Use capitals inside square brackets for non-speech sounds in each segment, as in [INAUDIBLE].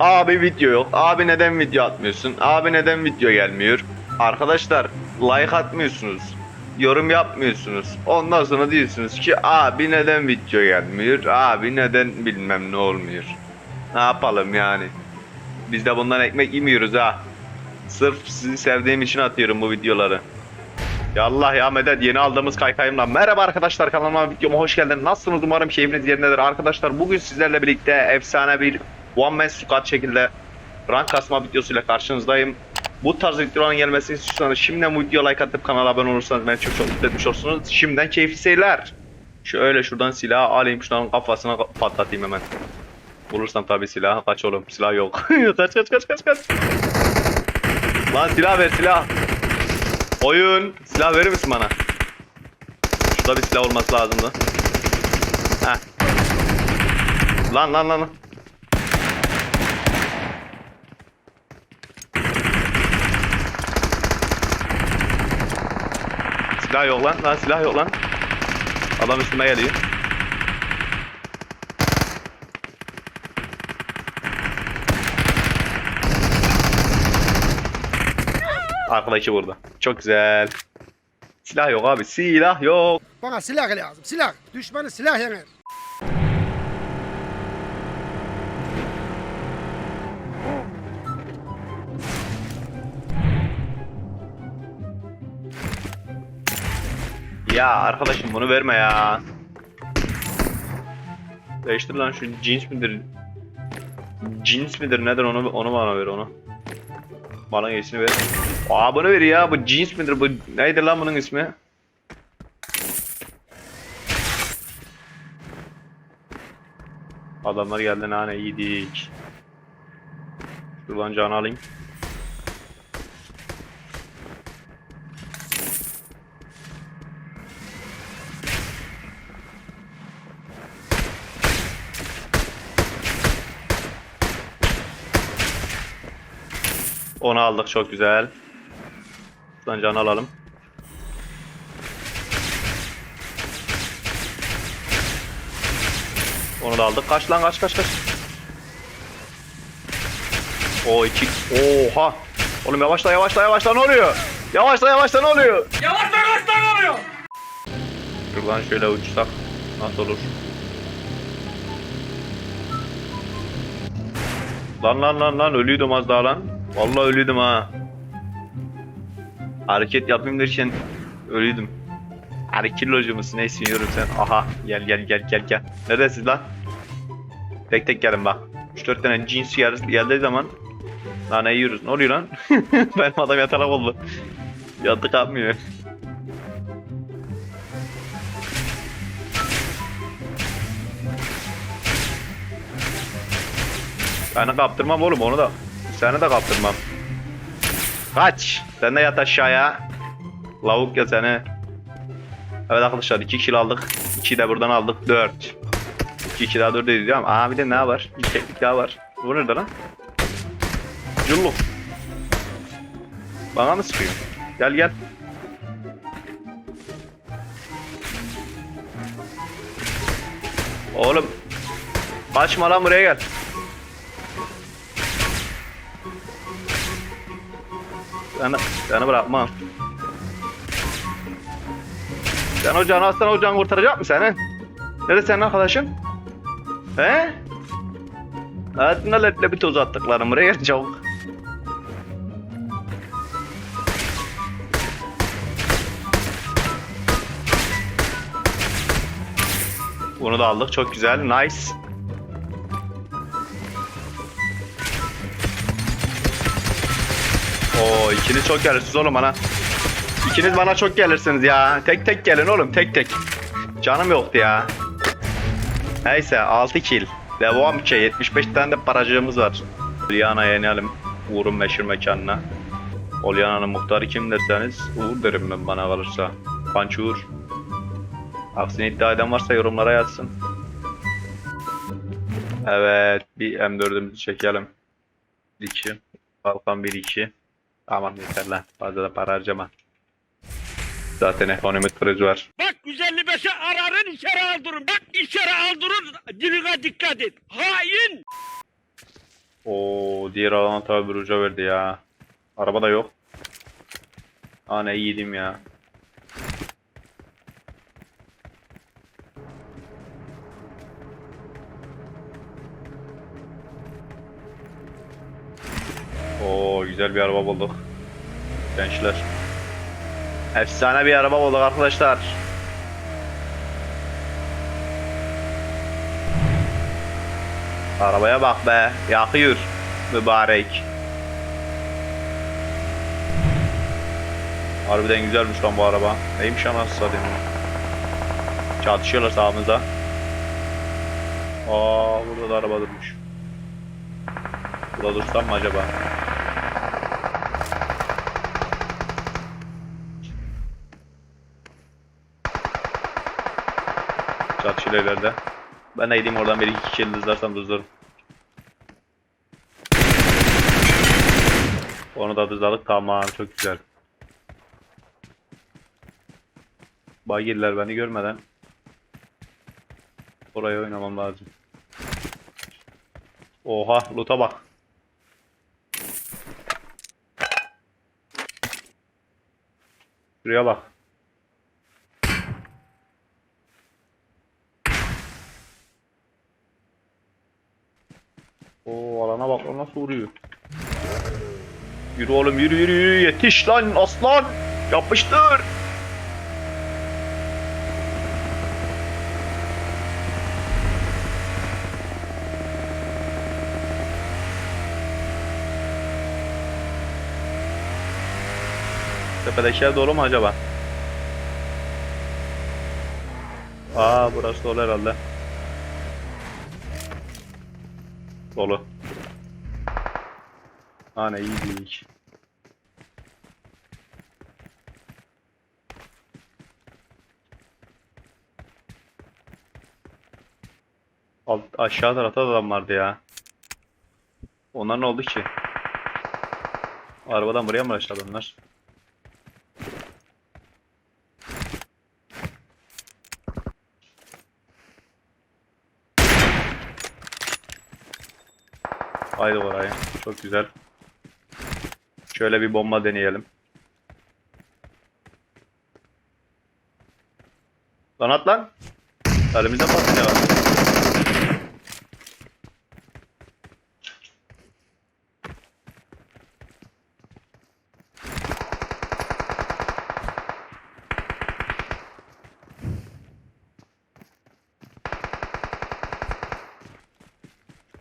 Abi video yok. Abi neden video atmıyorsun? Abi neden video gelmiyor? Arkadaşlar like atmıyorsunuz. Yorum yapmıyorsunuz. Ondan sonra diyorsunuz ki abi neden video gelmiyor? Abi neden bilmem ne olmuyor? Ne yapalım yani? Biz de bundan ekmek yemiyoruz ha. Sırf sizi sevdiğim için atıyorum bu videoları. Yallah ya medet yeni aldığımız kaykayımla. Merhaba arkadaşlar kanalıma videoma hoş geldiniz. Nasılsınız umarım keyfiniz yerindedir. Arkadaşlar bugün sizlerle birlikte efsane bir One Man Squad şekilde rank kasma videosuyla karşınızdayım. Bu tarz videoların gelmesini istiyorsanız şimdiden bu videoya like atıp kanala abone olursanız beni çok çok mutlu etmiş olursunuz. Şimdiden keyifli seyirler. Şöyle şuradan silahı alayım şunların kafasına patlatayım hemen. Bulursam tabi silahı kaç oğlum silah yok. [LAUGHS] kaç kaç kaç kaç kaç. Lan silah ver silah. Oyun. Silah verir misin bana? Şurada bir silah olması lazımdı. Heh. Lan lan lan. lan. Silah yok lan. Lan silah yok lan. Adam üstüme geliyor. Arkadaki burada. Çok güzel. Silah yok abi. Silah yok. Bana silah lazım. Silah. Düşmanı silah yener. Ya arkadaşım bunu verme ya. Değiştir lan şu jeans midir? Jeans midir nedir onu onu bana ver onu. Bana iyisini ver. Aa bunu ver ya bu jeans midir bu neydi lan bunun ismi? Adamlar geldi nane yedik. Şuradan can alayım. Onu aldık çok güzel. Şuradan can alalım. Onu da aldık. Kaç lan kaç kaç kaç. O iki. Oha. Oğlum yavaşla yavaşla yavaşla ne oluyor? Yavaşla yavaşla ne oluyor? Yavaşla yavaşla ne oluyor? Şuradan şöyle uçsak nasıl olur? Lan lan lan lan ölüydüm az daha lan. Vallahi ölüydüm ha. Hareket yapayım derken ölüydüm. Hani kilocu musun neyse yiyorum sen. Aha gel gel gel gel gel. Neredesin lan? Tek tek gelin bak. 3-4 tane cins yer, geldiği zaman Lan ne yiyoruz? Ne oluyor lan? [LAUGHS] Benim adam yatalak oldu. Yattı kalkmıyor. Seni kaptırmam oğlum onu da. Seni de kaptırmam. Kaç. Sen de yat aşağıya. Lavuk ya seni. Evet arkadaşlar 2 kill aldık. 2 de buradan aldık. 4. 2 2 daha 4 ediyorum. Aa bir de ne var? Bir teknik daha var. Bu nerede lan? Cullu. Bana mı sıkıyor? Gel gel. Oğlum. Kaçma lan buraya gel. Seni, seni bırakmam. Sen ocağını alsan ocağını kurtaracak mı seni? Nerede senin arkadaşın? He? Hayatında leple bir toz attıklarım buraya çabuk. Bunu da aldık çok güzel nice. Oo ikiniz çok gelirsiniz oğlum bana. İkiniz bana çok gelirsiniz ya. Tek tek gelin oğlum tek tek. Canım yoktu ya. Neyse 6 kill. Devam ki 75 tane de paracığımız var. Olyana'ya inelim. Uğur'un meşhur mekanına. Olyana'nın muhtarı kim derseniz Uğur derim ben bana kalırsa. Panç Uğur. Aksini iddia eden varsa yorumlara yazsın. Evet bir M4'ümüzü çekelim. 2. Balkan 1-2. Tamam yeter lan. Fazla da para harcama. Zaten ekonomik kriz var. Bak 155'e ararın içeri aldırın. Bak içeri aldırın. Diline dikkat et. Hain. Oo diğer alana tabi bir uca verdi ya. Araba da yok. Aa ne iyiydim ya. Güzel bir araba bulduk. Gençler. Efsane bir araba bulduk arkadaşlar. Arabaya bak be. Yakıyor. Mübarek. Harbiden güzelmiş lan bu araba. Neymiş anasını satayım. Çatışıyorlar sağımızda. Aa burada da araba durmuş. Burada dursam mı acaba? Çatışıyorlar ileride. Ben de gideyim oradan bir iki kişi yıldızlarsam dızlarım. Onu da dızladık tamam çok güzel. Bagiller beni görmeden oraya oynamam lazım. Oha loot'a bak. Şuraya bak. Oo alana bak lan. Yürü oğlum yürü yürü yürü yetiş lan aslan. Yapıştır. Tepedekiler dolu mu acaba? Aa burası dolu herhalde. Dolu. Ha ne iyi değil. Alt, aşağı tarafta da adam vardı ya. Onlar ne oldu ki? Arabadan buraya mı aşağı onlar? Haydi oraya. Çok güzel. Şöyle bir bomba deneyelim. Lan at lan. Elimizde patlayacak. var.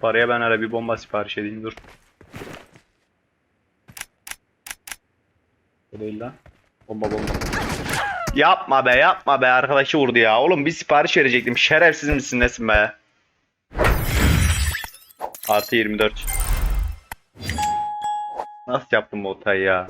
Paraya ben hele bir bomba sipariş edeyim dur. O değil lan. Bomba bomba. Yapma be yapma be arkadaşı vurdu ya. Oğlum bir sipariş verecektim. Şerefsiz misin nesin be? Artı 24. Nasıl yaptım bu hatayı ya?